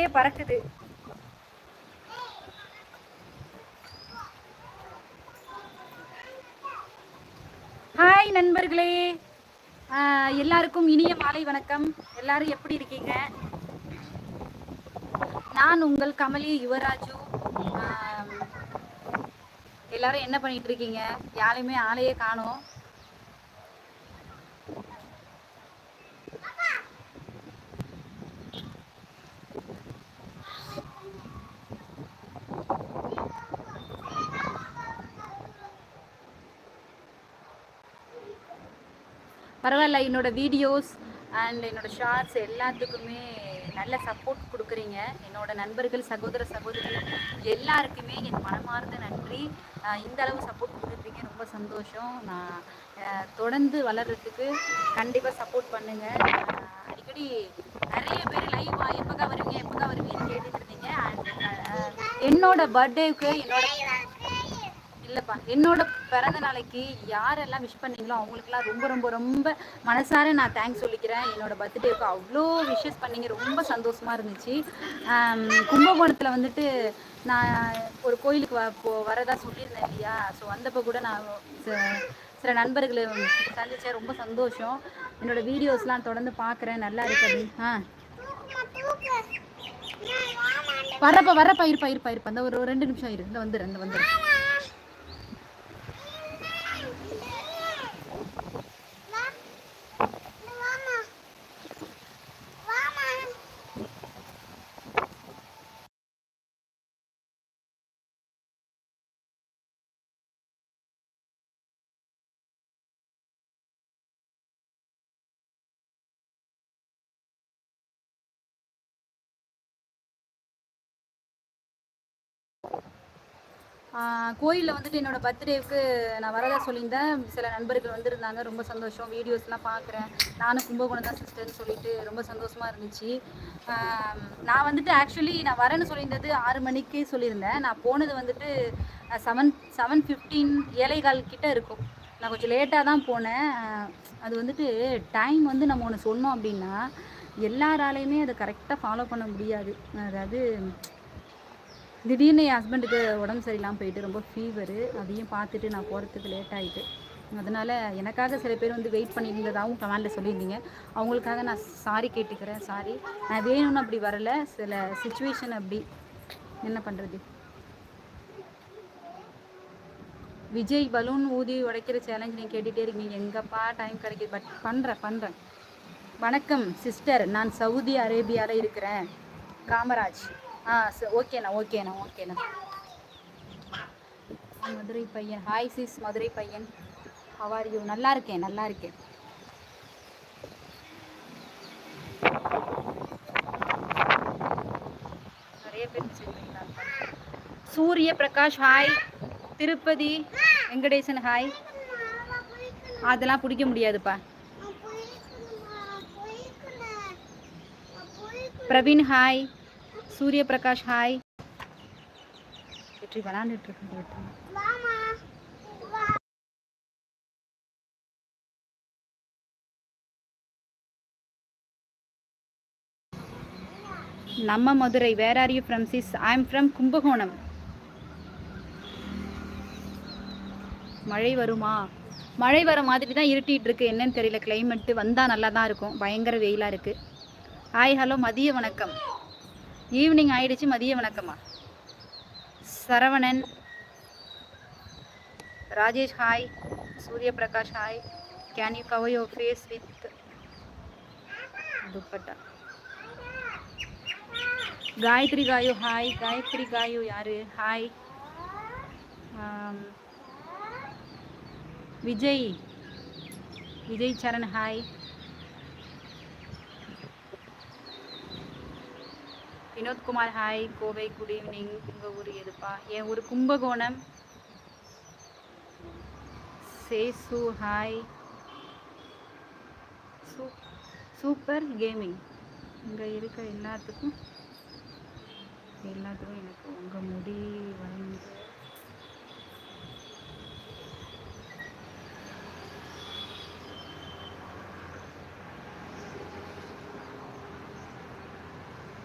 அப்படியே பறக்குது. ஹாய் நண்பர்களே. ஆஹ் எல்லாருக்கும் இனிய மாலை வணக்கம். எல்லாரும் எப்படி இருக்கீங்க? நான் உங்கள் கமலி யுவராஜு. எல்லாரும் என்ன பண்ணிட்டு இருக்கீங்க? யாரையுமே ஆளையே காணோம். பரவாயில்ல என்னோடய வீடியோஸ் அண்ட் என்னோடய ஷார்ட்ஸ் எல்லாத்துக்குமே நல்ல சப்போர்ட் கொடுக்குறீங்க. என்னோட நண்பர்கள் சகோதர சகோதரிகள் எல்லாருக்குமே என் மனமார்ந்த நன்றி. இந்த அளவு சப்போர்ட் கொடுத்துருக்கீங்க. ரொம்ப சந்தோஷம். நான் தொடர்ந்து வளர்றதுக்கு கண்டிப்பாக சப்போர்ட் பண்ணுங்கள் அடிக்கடி நிறைய பேர் லைவா எப்போக்கா வருவீங்க எப்போக்கா வருவீங்கன்னு கேட்டுட்டு இருந்தீங்க. அண்ட் என்னோட பர்த்டேவுக்கு என்னோட இல்லைப்பா என்னோட பிறந்த நாளைக்கு யாரெல்லாம் விஷ் பண்ணீங்களோ அவங்களுக்குலாம் ரொம்ப ரொம்ப ரொம்ப மனசார நான் தேங்க்ஸ் சொல்லிக்கிறேன். என்னோட பர்த்டேக்கு அவ்வளோ விஷஸ் பண்ணீங்க ரொம்ப சந்தோஷமா இருந்துச்சு. கும்பகோணத்தில் வந்துட்டு நான் ஒரு கோயிலுக்கு வ போ வரதா சொல்லியிருந்தேன் இல்லையா? ஸோ வந்தப்போ கூட நான் ச- சில நண்பர்களை சந்திச்சேன் ரொம்ப சந்தோஷம். என்னோட வீடியோஸ்லாம் தொடர்ந்து பார்க்குறேன் நல்லா இருக்கு அப்படின்னு. ஆ. வரப்பா வரப்பா இருப்பா இருப்பா இருப்பா இந்த ஒரு ரெண்டு நிமிஷம் இரு இந்த வந்துடு இந்த கோயிலில் வந்துட்டு என்னோட பர்த்டேவுக்கு நான் வரதா சொல்லியிருந்தேன். சில நண்பர்கள் வந்திருந்தாங்க. ரொம்ப சந்தோஷம். வீடியோஸ்லாம் பார்க்குறேன் நானும் கும்பகோணம் தான் சிஸ்டர்னு சொல்லிட்டு ரொம்ப சந்தோஷமாக இருந்துச்சு. நான் வந்துட்டு ஆக்சுவலி நான் வரேன்னு சொல்லியிருந்தது ஆறு மணிக்கே சொல்லியிருந்தேன். நான் போனது வந்துட்டு செவன் செவன் ஃபிஃப்டீன் ஏழைகால் கிட்டே இருக்கும். நான் கொஞ்சம் லேட்டாக தான் போனேன். அது வந்துட்டு டைம் வந்து நம்ம ஒன்று சொன்னோம் அப்படின்னா எல்லாராலையுமே அதை கரெக்டாக ஃபாலோ பண்ண முடியாது. அதாவது திடீர்னு என் ஹஸ்பண்டுக்கு உடம்பு சரியில்லாமல் போயிட்டு ரொம்ப ஃபீவரு அதையும் பார்த்துட்டு நான் போகிறதுக்கு லேட் ஆகிட்டு அதனால் எனக்காக சில பேர் வந்து வெயிட் பண்ணியிருந்ததாகவும் கமெண்டில் சொல்லியிருந்தீங்க. அவங்களுக்காக நான் சாரி கேட்டுக்கிறேன் சாரி நான் வேணும்னு அப்படி வரல சில சுச்சுவேஷன் அப்படி. என்ன பண்ணுறது விஜய் பலூன் ஊதி உடைக்கிற சேலஞ்ச் நீங்கள் கேட்டுகிட்டே இருக்கீங்க. எங்கப்பா டைம் கிடைக்குது? பட் பண்ணுறேன் பண்ணுறேன் வணக்கம் சிஸ்டர் நான் சவுதி அரேபியாவில் இருக்கிறேன். காமராஜ். ஆ சரி ஓகேண்ணா ஓகேண்ணா ஓகேண்ணா. மதுரை பையன். ஹாய் சிஸ் மதுரை பையன். ஹவார் யூ நல்லா இருக்கேன் நல்லா இருக்கேன். நிறைய பேர் சூரிய பிரகாஷ் ஹாய் திருப்பதி வெங்கடேசன் ஹாய் அதெல்லாம் பிடிக்க முடியாதுப்பா. Praveen hi Surya Prakash hi. வெற்றி விளாண்டுட்டு இருக்கு நம்ம Madurai where are you from sis I am from Kumbakonam. மழை வருமா? மழை வர மாதிரி தான் இருட்டிட்டு இருக்கு என்னன்னு தெரியல. கிளைமேட்டு வந்தால் நல்லா தான் இருக்கும். பயங்கர வெயிலாக இருக்கு. ஹாய் ஹலோ மதிய வணக்கம். ஈவினிங் ஆயிடுச்சு மதிய வணக்கமா Saravanan. Rajesh hi. Surya Prakash hi. Can you cover your face with dupatta? Gayathri Gayu hi. Gayathri Gayu யாரு? Hi. Vijay. Vijay Charan hi. Vinothkumar hi Kovai good evening உங்கள் ஊர் எதுப்பா? என் ஊர் கும்பகோணம். சேசு ஹாய் சூ சூப்பர் கேமிங் இங்கே இருக்க எல்லாத்துக்கும் எல்லாத்துக்கும் எனக்கு உங்கள் முடி வந்து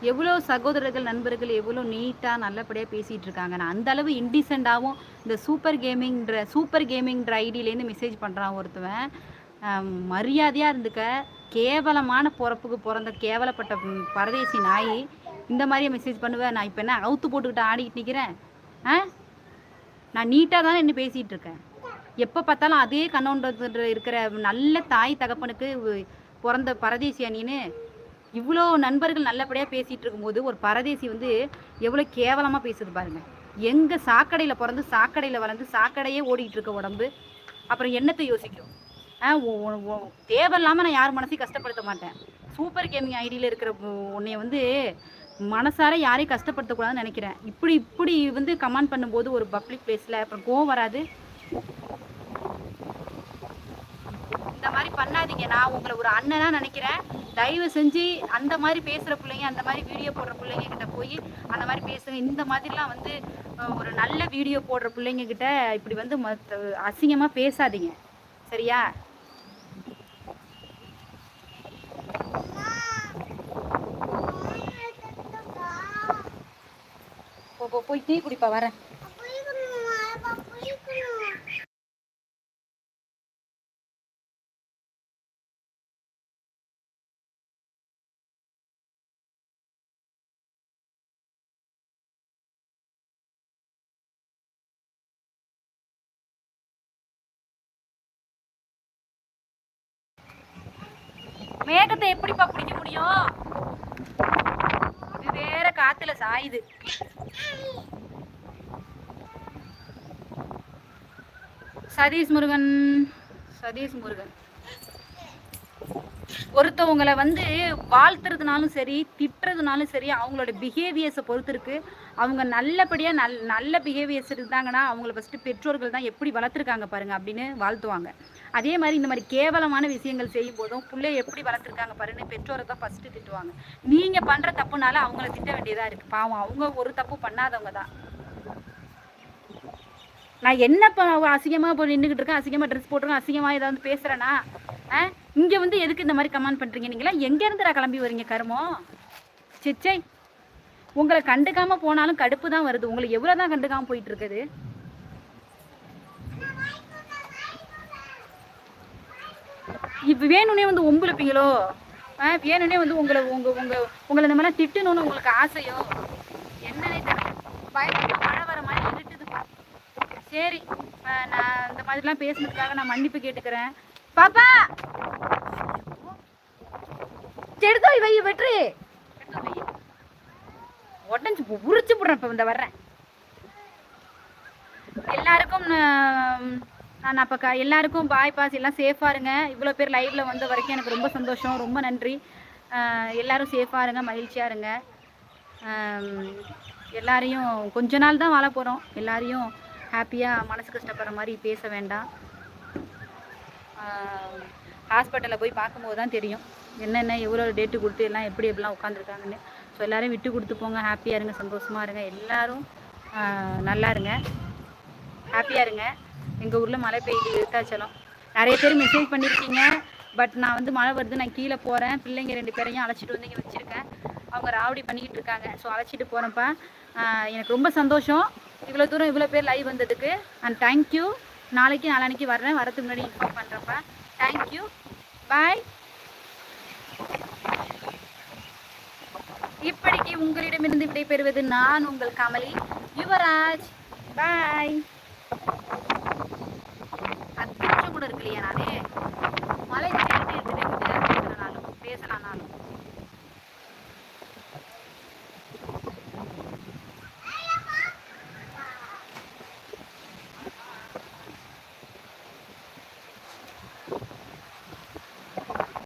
எவ்வளோ சகோதரர்கள் நண்பர்கள் எவ்வளோ நீட்டாக நல்லபடியாக பேசிகிட்டு இருக்காங்க. நான் அந்த அளவு இன்டிசெண்டாகவும் இந்த சூப்பர் கேமிங்ன்ற சூப்பர் கேமிங்ன்ற ஐடியிலேருந்து மெசேஜ் பண்ணுறான் ஒருத்தவன். மரியாதையாக இருந்துக்க. கேவலமான பிறப்புக்கு பிறந்த கேவலப்பட்ட பரதேசி நாய் இந்த மாதிரியே மெசேஜ் பண்ணுவேன் நான் இப்போ என்ன அவுத்து போட்டுக்கிட்டு ஆடிக்கிட்டு நிற்கிறேன் ஆ? நான் நீட்டாக தானே என்ன பேசிகிட்டு இருக்கேன். எப்போ பார்த்தாலும் அதே கண்ணோன்ற இருக்கிற நல்ல தாய் தகப்பனுக்கு பிறந்த பரதேசியா நீனு இவ்வளோ நண்பர்கள் நல்லபடியாக பேசிகிட்டு இருக்கும்போது ஒரு பரதேசி வந்து எவ்வளோ கேவலமாக பேசுது பாருங்க. எங்கே சாக்கடையில் பிறந்து சாக்கடையில் வளர்ந்து சாக்கடையே ஓடிக்கிட்டு இருக்க உடம்பு. அப்புறம் என்னத்தை யோசிக்கும்? தேவை இல்லாமல் தேவையில்லாமல் நான் யார் மனசையும் கஷ்டப்படுத்த மாட்டேன். சூப்பர் கேமிங் ஐடியில் இருக்கிற உன்னைய வந்து மனசார யாரையும் கஷ்டப்படுத்தக்கூடாதுன்னு நினைக்கிறேன். இப்படி இப்படி வந்து கமெண்ட் பண்ணும்போது ஒரு பப்ளிக் பிளேஸில் அப்புறம் கோவம் வராது? மாதிரி பண்ணாதீங்க. நான் உங்களை ஒரு அண்ணனா நினைக்கிறேன். தயவு செஞ்சு அந்த மாதிரி பேசுகிற பிள்ளைங்க அந்த மாதிரி வீடியோ போடுற பிள்ளைங்க கிட்ட போய் அந்த மாதிரி பேசுங்க. இந்த மாதிரிலாம் வந்து ஒரு நல்ல வீடியோ போடுற பிள்ளைங்க கிட்ட இப்படி வந்து மத்த அசிங்கமாக பேசாதீங்க. சரியா? போ போய் டீ குடிப்பா வரேன். மேகத்தை எப்படிப்பா பிடிக்க முடியும்? இது வேற காத்துல சாயுது. சதீஷ் முருகன் சதீஷ் முருகன். ஒருத்தவங்களை வந்து வாழ்த்துறதுனாலும் சரி திட்டுறதுனாலும் சரி அவங்களோட பிஹேவியர்ஸை பொறுத்து இருக்கு. அவங்க நல்லபடியாக நல் நல்ல பிஹேவியர்ஸ் இருந்தாங்கன்னா அவங்கள ஃபஸ்ட்டு பெற்றோர்கள் தான் எப்படி வளர்த்துருக்காங்க பாருங்கள் அப்படின்னு வாழ்த்துவாங்க. அதே மாதிரி இந்த மாதிரி கேவலமான விஷயங்கள் செய்யும் போதும் பிள்ளைய எப்படி வளர்த்துருக்காங்க பாருன்னு பெற்றோரை தான் ஃபஸ்ட்டு திட்டுவாங்க. நீங்கள் பண்ணுற தப்புனால அவங்கள திட்ட வேண்டியதாக இருக்குது பாவம் அவங்க ஒரு தப்பு பண்ணாதவங்க தான். நான் என்ன இப்போ அசிங்கமாக இப்போ நின்றுக்கிட்டு இருக்கேன் அசிங்கமாக ட்ரெஸ் போட்டிருக்கேன் அசிங்கமாக ஏதாவது பேசுகிறேன்னா ஆ? இங்கே வந்து எதுக்கு இந்த மாதிரி கமெண்ட் பண்ணுறீங்க நீங்களாம் எங்கேருந்துடா கிளம்பி வரீங்க கருமம்? சிச்சை உங்களை கண்டுக்காமல் போனாலும் கடுப்பு தான் வருது. உங்களை எவ்வளோ தான் கண்டுக்காமல் போயிட்டு இருக்குது? இப்போ வேணும்னே வந்து ஒம்புழுப்பீங்களோ? ஆ வேணும்னே வந்து உங்களை உங்கள் உங்கள் உங்களை இந்த மாதிரிலாம் திட்டணும்னு உங்களுக்கு ஆசையோ? என்னன்னே தெரியல. மழை வர மாதிரி இருட்டுது. சரி நான் இந்த மாதிரிலாம் பேசுனதுக்காக நான் மன்னிப்பு கேட்டுக்கிறேன். பாப்பா! செடுதோ வை வெற்றி உடஞ்சி உரிச்சு போடுறேன் இப்போ இந்த வர்றேன். எல்லாருக்கும் நான் அப்போ க எல்லாருக்கும் பாய் பாஸ் எல்லாம் சேஃபாக இருங்க. இவ்வளோ பேர் லைவில் வந்த வரைக்கும் எனக்கு ரொம்ப சந்தோஷம். ரொம்ப நன்றி. எல்லாரும் சேஃபாக இருங்க மகிழ்ச்சியாக இருங்க. எல்லாரையும் கொஞ்ச நாள் தான் வாழ போகிறோம் எல்லாரையும் ஹாப்பியாக மனசு கஷ்டப்படுற மாதிரி பேச வேண்டாம். ஹாஸ்பிட்டலில் போய் பார்க்கும்போது தான் தெரியும். என்னென்ன எவ்வளோ டேட்டு கொடுத்து எல்லாம் எப்படி எப்படிலாம் உட்காந்துருக்காங்கன்னு ஸோ எல்லோரும் விட்டு கொடுத்து போங்க. ஹாப்பியாக இருங்க. சந்தோஷமாக இருங்க. எல்லோரும் நல்லா இருங்க. ஹாப்பியாக இருங்க. எங்கள் ஊரில் மழை பெய்யுது. விருத்தாச்சலம் நிறைய பேர் மெசேஜ் பண்ணியிருக்கீங்க பட் நான் வந்து மழை வருது. நான் கீழே போகிறேன் பிள்ளைங்க ரெண்டு பேரையும் அழைச்சிட்டு வந்து இங்கே வச்சுருக்கேன். அவங்க ராவடி பண்ணிக்கிட்டு இருக்காங்க. ஸோ அழைச்சிட்டு போகிறேன்ப்பா எனக்கு ரொம்ப சந்தோஷம். இவ்வளோ தூரம் இவ்வளோ பேர் லைவ் வந்ததுக்கு. அண்ட் தேங்க்யூ நாளைக்கு நாளான்னைக்கு வர்றேன். வரதுக்கு முன்னாடி இன்ஃபார்ம் பண்ணுறப்பா தேங்க்யூ பாய் இப்படிக்கு உங்களிடமிருந்து விடைபெறுவது நான் உங்கள் கமலி. யுவராஜ் பாய் பத்து கூட இருக்கு இல்லையா நானே?